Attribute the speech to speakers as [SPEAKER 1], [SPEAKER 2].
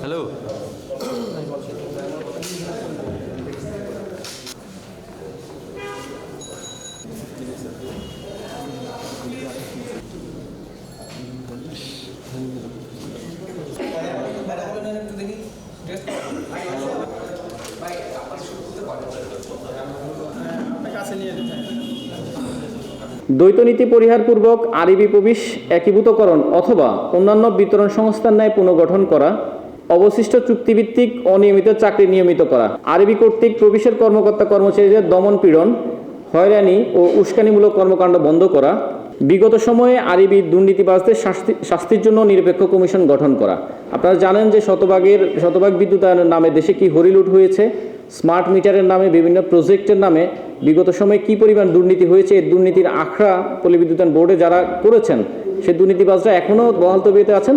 [SPEAKER 1] Hello.
[SPEAKER 2] একটু দেখি আপনার কাছে নিয়ে যেতে দ্বৈতনীতি পরিহারপূর্বক আরবি প্রবেশ একীভূতকরণ অথবা অন্যান্য বিতরণ সংস্থার ন্যায় পুনর্গঠন করা, অবশিষ্ট চুক্তিভিত্তিক অনিয়মিত চাকরি নিয়মিত করা, আরবি কর্তৃক প্রবেশের কর্মকর্তা কর্মচারীদের দমন পীড়ন, হয়রানি ও উস্কানিমূলক কর্মকাণ্ড বন্ধ করা, বিগত সময়ে আরবি দুর্নীতিবাজদের শাস্তি, শাস্তির জন্য নিরপেক্ষ কমিশন গঠন করা। আপনারা জানেন যে শতভাগের, শতভাগ বিদ্যুতায়নের নামে দেশে কি হরিলুট হয়েছে? স্মার্ট মিটারের নামে, বিভিন্ন প্রজেক্টের নামে বিগত সময়ে কি পরিমাণ দুর্নীতি হয়েছে? এই দুর্নীতির আখড়া পল্লী বিদ্যুতায়ন বোর্ডে যারা করেছেন, সেই দুর্নীতিবাজরা এখনও বহাল তবিয়তে আছেন?